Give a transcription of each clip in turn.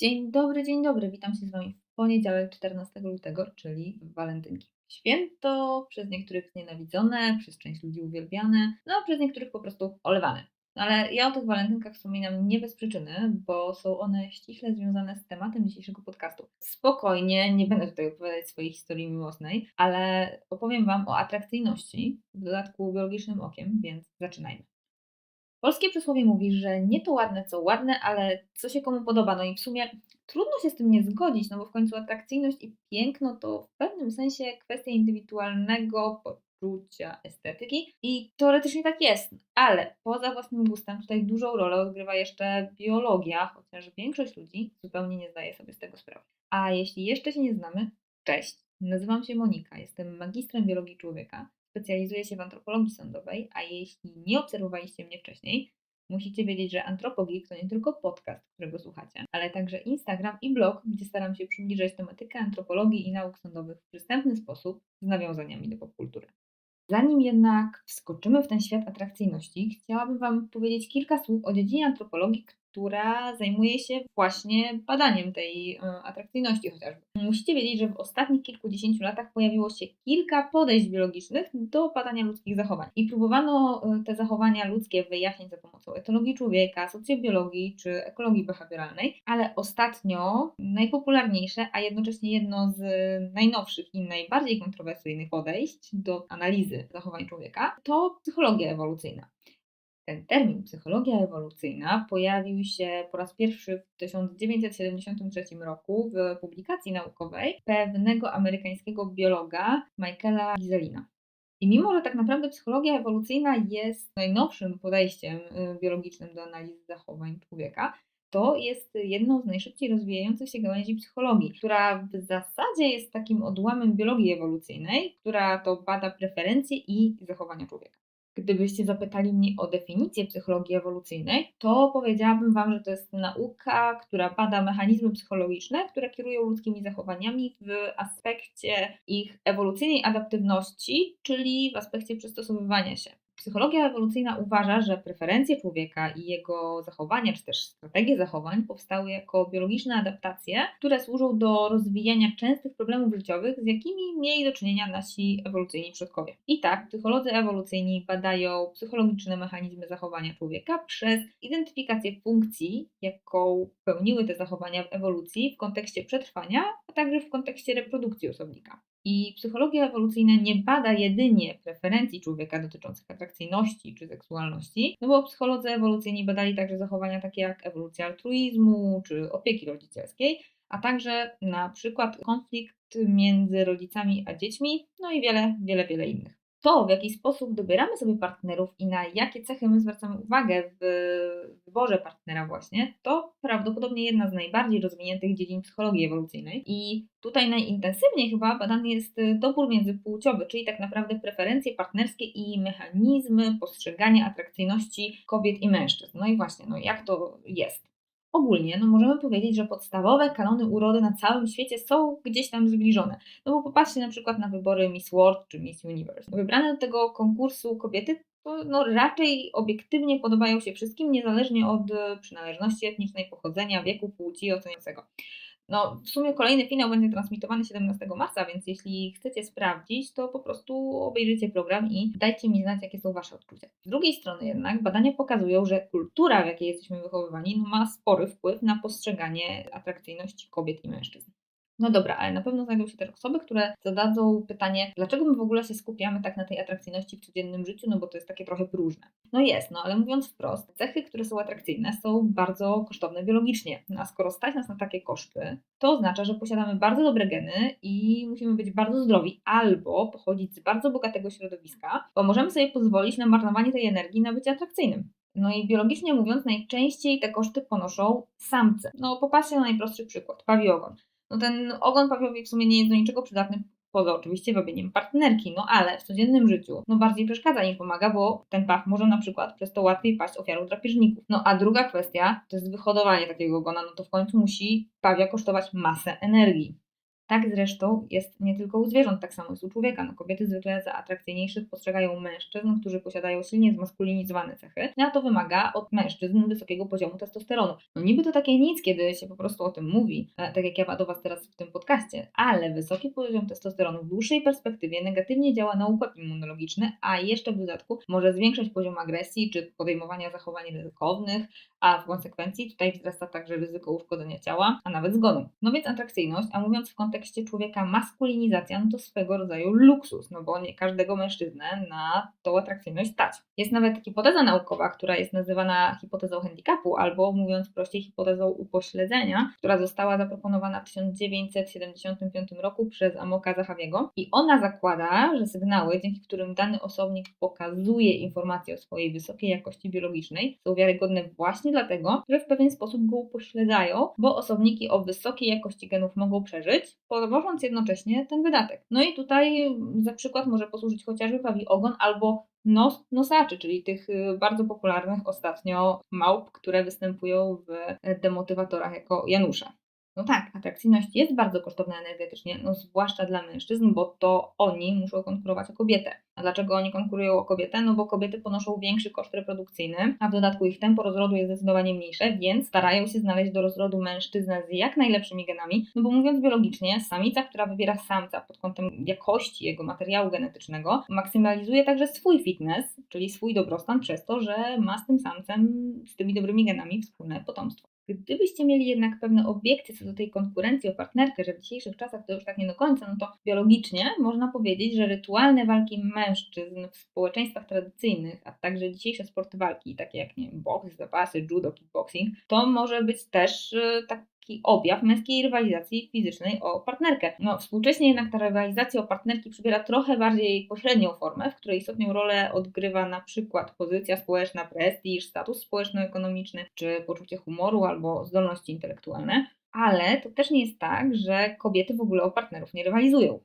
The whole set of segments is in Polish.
Dzień dobry, dzień dobry. Witam się z Wami w poniedziałek 14 lutego, czyli walentynki. Święto przez niektórych znienawidzone, przez część ludzi uwielbiane, no a przez niektórych po prostu olewane. Ale ja o tych walentynkach wspominam nie bez przyczyny, bo są one ściśle związane z tematem dzisiejszego podcastu. Spokojnie, nie będę tutaj opowiadać swojej historii miłosnej, ale opowiem Wam o atrakcyjności, w dodatku biologicznym okiem, więc zaczynajmy. Polskie przysłowie mówi, że nie to ładne, co ładne, ale co się komu podoba. No i w sumie trudno się z tym nie zgodzić, no bo w końcu atrakcyjność i piękno to w pewnym sensie kwestia indywidualnego poczucia estetyki i teoretycznie tak jest, ale poza własnym gustem tutaj dużą rolę odgrywa jeszcze biologia, chociaż większość ludzi zupełnie nie zdaje sobie z tego sprawy. A jeśli jeszcze się nie znamy, cześć. Nazywam się Monika, jestem magistrem biologii człowieka, specjalizuję się w antropologii sądowej, a jeśli nie obserwowaliście mnie wcześniej, musicie wiedzieć, że Antropogik to nie tylko podcast, którego słuchacie, ale także Instagram i blog, gdzie staram się przybliżać tematykę antropologii i nauk sądowych w przystępny sposób z nawiązaniami do popkultury. Zanim jednak wskoczymy w ten świat atrakcyjności, chciałabym Wam powiedzieć kilka słów o dziedzinie antropologii, która zajmuje się właśnie badaniem tej e, atrakcyjności chociażby. Musicie wiedzieć, że w ostatnich kilkudziesięciu latach pojawiło się kilka podejść biologicznych do badania ludzkich zachowań. I próbowano e, te zachowania ludzkie wyjaśnić za pomocą etologii człowieka, socjobiologii czy ekologii behawioralnej, ale ostatnio najpopularniejsze, a jednocześnie jedno z najnowszych i najbardziej kontrowersyjnych podejść do analizy zachowań człowieka to psychologia ewolucyjna. Ten termin psychologia ewolucyjna pojawił się po raz pierwszy w 1973 roku w publikacji naukowej pewnego amerykańskiego biologa Michaela Gizelina. I mimo, że tak naprawdę psychologia ewolucyjna jest najnowszym podejściem y, biologicznym do analizy zachowań człowieka, to jest jedną z najszybciej rozwijających się gałęzi psychologii, która w zasadzie jest takim odłamem biologii ewolucyjnej, która to bada preferencje i zachowania człowieka. Gdybyście zapytali mnie o definicję psychologii ewolucyjnej, to powiedziałabym Wam, że to jest nauka, która bada mechanizmy psychologiczne, które kierują ludzkimi zachowaniami w aspekcie ich ewolucyjnej adaptywności, czyli w aspekcie przystosowywania się. Psychologia ewolucyjna uważa, że preferencje człowieka i jego zachowania, czy też strategie zachowań powstały jako biologiczne adaptacje, które służą do rozwijania częstych problemów życiowych, z jakimi mieli do czynienia nasi ewolucyjni przodkowie. I tak, psycholodzy ewolucyjni badają psychologiczne mechanizmy zachowania człowieka przez identyfikację funkcji, jaką pełniły te zachowania w ewolucji w kontekście przetrwania, a także w kontekście reprodukcji osobnika. I psychologia ewolucyjna nie bada jedynie preferencji człowieka dotyczących atrakcyjności czy seksualności, no bo psycholodzy ewolucyjni badali także zachowania takie jak ewolucja altruizmu czy opieki rodzicielskiej, a także na przykład konflikt między rodzicami a dziećmi, no i wiele, wiele, wiele innych to, w jaki sposób dobieramy sobie partnerów i na jakie cechy my zwracamy uwagę w wyborze partnera właśnie, to prawdopodobnie jedna z najbardziej rozwiniętych dziedzin psychologii ewolucyjnej. I tutaj najintensywniej chyba badany jest dobór międzypłciowy, czyli tak naprawdę preferencje partnerskie i mechanizmy postrzegania atrakcyjności kobiet i mężczyzn. No i właśnie, no jak to jest? Ogólnie no możemy powiedzieć, że podstawowe kanony urody na całym świecie są gdzieś tam zbliżone. No bo popatrzcie na przykład na wybory Miss World czy Miss Universe. Wybrane do tego konkursu kobiety to no, raczej obiektywnie podobają się wszystkim, niezależnie od przynależności etnicznej, pochodzenia, wieku, płci oceniającego. No, w sumie kolejny finał będzie transmitowany 17 marca, więc jeśli chcecie sprawdzić, to po prostu obejrzyjcie program i dajcie mi znać, jakie są Wasze odczucia. Z drugiej strony jednak badania pokazują, że kultura, w jakiej jesteśmy wychowywani, no, ma spory wpływ na postrzeganie atrakcyjności kobiet i mężczyzn. No dobra, ale na pewno znajdą się też osoby, które zadadzą pytanie, dlaczego my w ogóle się skupiamy tak na tej atrakcyjności w codziennym życiu, no bo to jest takie trochę próżne. No jest, no ale mówiąc wprost, cechy, które są atrakcyjne, są bardzo kosztowne biologicznie. A skoro stać nas na takie koszty, to oznacza, że posiadamy bardzo dobre geny i musimy być bardzo zdrowi albo pochodzić z bardzo bogatego środowiska, bo możemy sobie pozwolić na marnowanie tej energii na bycie atrakcyjnym. No i biologicznie mówiąc, najczęściej te koszty ponoszą samce. No popatrzcie na najprostszy przykład, pawiogon no ten ogon pawiowy w sumie nie jest do niczego przydatny poza oczywiście wabieniem partnerki, no ale w codziennym życiu no bardziej przeszkadza niż pomaga, bo ten paw może na przykład przez to łatwiej paść ofiarą drapieżników. No a druga kwestia to jest wyhodowanie takiego ogona, no to w końcu musi pawia kosztować masę energii. Tak zresztą jest nie tylko u zwierząt, tak samo jest u człowieka. No, kobiety zwykle za atrakcyjniejszych postrzegają mężczyzn, którzy posiadają silnie zmaskulinizowane cechy, a to wymaga od mężczyzn wysokiego poziomu testosteronu. No niby to takie nic, kiedy się po prostu o tym mówi, e, tak jak ja do Was teraz w tym podcaście, ale wysoki poziom testosteronu w dłuższej perspektywie negatywnie działa na układ immunologiczny, a jeszcze w dodatku może zwiększać poziom agresji czy podejmowania zachowań ryzykownych, a w konsekwencji tutaj wzrasta także ryzyko uszkodzenia ciała, a nawet zgonu. No więc atrakcyjność, a mówiąc w kontekście człowieka maskulinizacja, no to swego rodzaju luksus, no bo nie każdego mężczyznę na tą atrakcyjność stać. Jest nawet hipoteza naukowa, która jest nazywana hipotezą handicapu, albo mówiąc prościej hipotezą upośledzenia, która została zaproponowana w 1975 roku przez Amoka Zahawiego i ona zakłada, że sygnały, dzięki którym dany osobnik pokazuje informacje o swojej wysokiej jakości biologicznej, są wiarygodne właśnie dlatego, że w pewien sposób go upośledzają, bo osobniki o wysokiej jakości genów mogą przeżyć, podnosząc jednocześnie ten wydatek. No i tutaj za przykład może posłużyć chociażby pawi ogon albo nos, nosaczy, czyli tych y, bardzo popularnych ostatnio małp, które występują w demotywatorach jako Janusze. No tak, atrakcyjność jest bardzo kosztowna energetycznie, no zwłaszcza dla mężczyzn, bo to oni muszą konkurować o kobietę. A dlaczego oni konkurują o kobietę? No bo kobiety ponoszą większy koszt reprodukcyjny, a w dodatku ich tempo rozrodu jest zdecydowanie mniejsze, więc starają się znaleźć do rozrodu mężczyznę z jak najlepszymi genami. No bo mówiąc biologicznie, samica, która wybiera samca pod kątem jakości jego materiału genetycznego, maksymalizuje także swój fitness, czyli swój dobrostan przez to, że ma z tym samcem, z tymi dobrymi genami wspólne potomstwo. Gdybyście mieli jednak pewne obiekty co do tej konkurencji o partnerkę, że w dzisiejszych czasach to już tak nie do końca, no to biologicznie można powiedzieć, że rytualne walki mężczyzn w społeczeństwach tradycyjnych, a także dzisiejsze sporty walki, takie jak nie boks, zapasy, judo, kickboxing, to może być też y, tak taki objaw męskiej rywalizacji fizycznej o partnerkę. No, współcześnie jednak ta rywalizacja o partnerki przybiera trochę bardziej pośrednią formę, w której istotną rolę odgrywa na przykład pozycja społeczna, prestiż, status społeczno-ekonomiczny, czy poczucie humoru albo zdolności intelektualne. Ale to też nie jest tak, że kobiety w ogóle o partnerów nie rywalizują.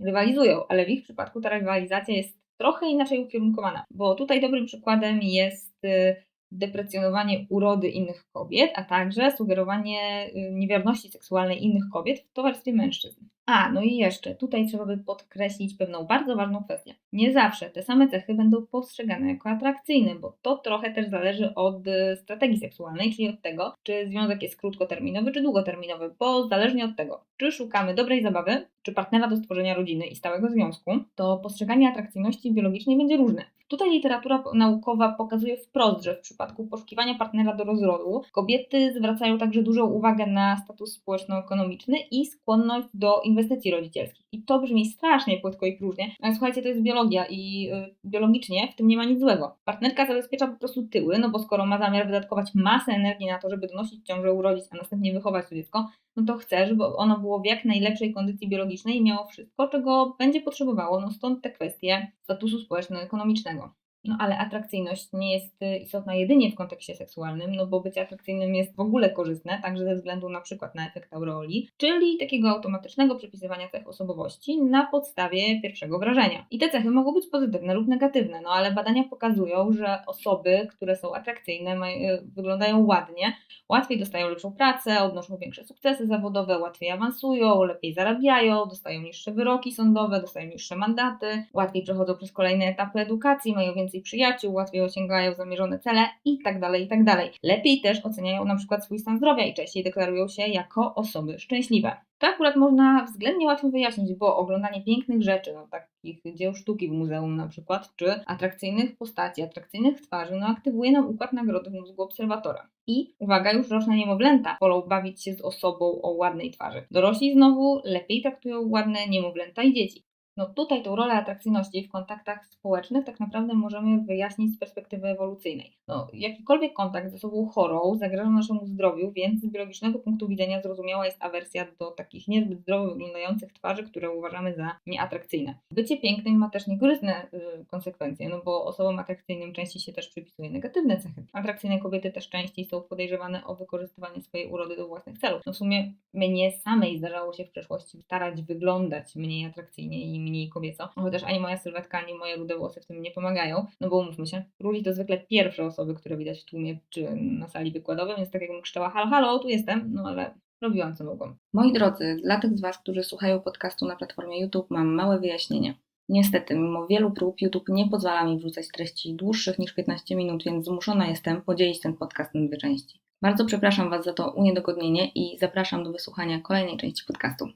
Rywalizują, ale w ich przypadku ta rywalizacja jest trochę inaczej ukierunkowana, bo tutaj dobrym przykładem jest y, deprecjonowanie urody innych kobiet, a także sugerowanie y, niewierności seksualnej innych kobiet w towarzystwie mężczyzn. A, no i jeszcze, tutaj trzeba by podkreślić pewną bardzo ważną kwestię. Nie zawsze te same cechy będą postrzegane jako atrakcyjne, bo to trochę też zależy od y, strategii seksualnej, czyli od tego, czy związek jest krótkoterminowy czy długoterminowy, bo zależnie od tego, czy szukamy dobrej zabawy, czy partnera do stworzenia rodziny i stałego związku, to postrzeganie atrakcyjności biologicznej będzie różne. Tutaj literatura naukowa pokazuje wprost, że w przypadku poszukiwania partnera do rozrodu kobiety zwracają także dużą uwagę na status społeczno-ekonomiczny i skłonność do inwestycji rodzicielskich. I to brzmi strasznie płytko i próżnie, ale słuchajcie, to jest biologia i y, biologicznie w tym nie ma nic złego. Partnerka zabezpiecza po prostu tyły, no bo skoro ma zamiar wydatkować masę energii na to, żeby donosić ciążę, urodzić, a następnie wychować to dziecko, no to chce, żeby ono było w jak najlepszej kondycji biologicznej i miało wszystko, czego będzie potrzebowało. No stąd te kwestie statusu społeczno-ekonomicznego. No ale atrakcyjność nie jest y, istotna jedynie w kontekście seksualnym, no bo bycie atrakcyjnym jest w ogóle korzystne, także ze względu na przykład na efekt aureoli, czyli takiego automatycznego przypisywania cech osobowości na podstawie pierwszego wrażenia. I te cechy mogą być pozytywne lub negatywne, no ale badania pokazują, że osoby, które są atrakcyjne, y, wyglądają ładnie, łatwiej dostają lepszą pracę, odnoszą większe sukcesy zawodowe, łatwiej awansują, lepiej zarabiają, dostają niższe wyroki sądowe, dostają niższe mandaty, łatwiej przechodzą przez kolejne etapy edukacji, mają więcej więcej przyjaciół, łatwiej osiągają zamierzone cele i tak dalej, i tak. Lepiej też oceniają na przykład swój stan zdrowia i częściej deklarują się jako osoby szczęśliwe. To akurat można względnie łatwo wyjaśnić, bo oglądanie pięknych rzeczy, no takich dzieł sztuki w muzeum na przykład, czy atrakcyjnych postaci, atrakcyjnych twarzy, no aktywuje nam układ nagrody w mózgu obserwatora. I uwaga, już roczne niemowlęta wolą bawić się z osobą o ładnej twarzy. Dorośli znowu lepiej traktują ładne niemowlęta i dzieci. No tutaj tą rolę atrakcyjności w kontaktach społecznych tak naprawdę możemy wyjaśnić z perspektywy ewolucyjnej. No, jakikolwiek kontakt z osobą chorą zagraża naszemu zdrowiu, więc z biologicznego punktu widzenia zrozumiała jest awersja do takich niezbyt zdrowo wyglądających twarzy, które uważamy za nieatrakcyjne. Bycie pięknym ma też niekorzystne y, konsekwencje, no bo osobom atrakcyjnym częściej się też przypisuje negatywne cechy. Atrakcyjne kobiety też częściej są podejrzewane o wykorzystywanie swojej urody do własnych celów. No w sumie mnie samej zdarzało się w przeszłości starać wyglądać mniej atrakcyjnie i mniej kobieco. Chociaż ani moja sylwetka, ani moje rude włosy w tym nie pomagają. No bo umówmy się, różni to zwykle pierwsze osoby, które widać w tłumie czy na sali wykładowej, więc tak jakbym krzyczała halo, halo, tu jestem, no ale robiłam co mogłam. Moi drodzy, dla tych z Was, którzy słuchają podcastu na platformie YouTube, mam małe wyjaśnienie. Niestety, mimo wielu prób, YouTube nie pozwala mi wrzucać treści dłuższych niż 15 minut, więc zmuszona jestem podzielić ten podcast na dwie części. Bardzo przepraszam Was za to uniedogodnienie i zapraszam do wysłuchania kolejnej części podcastu.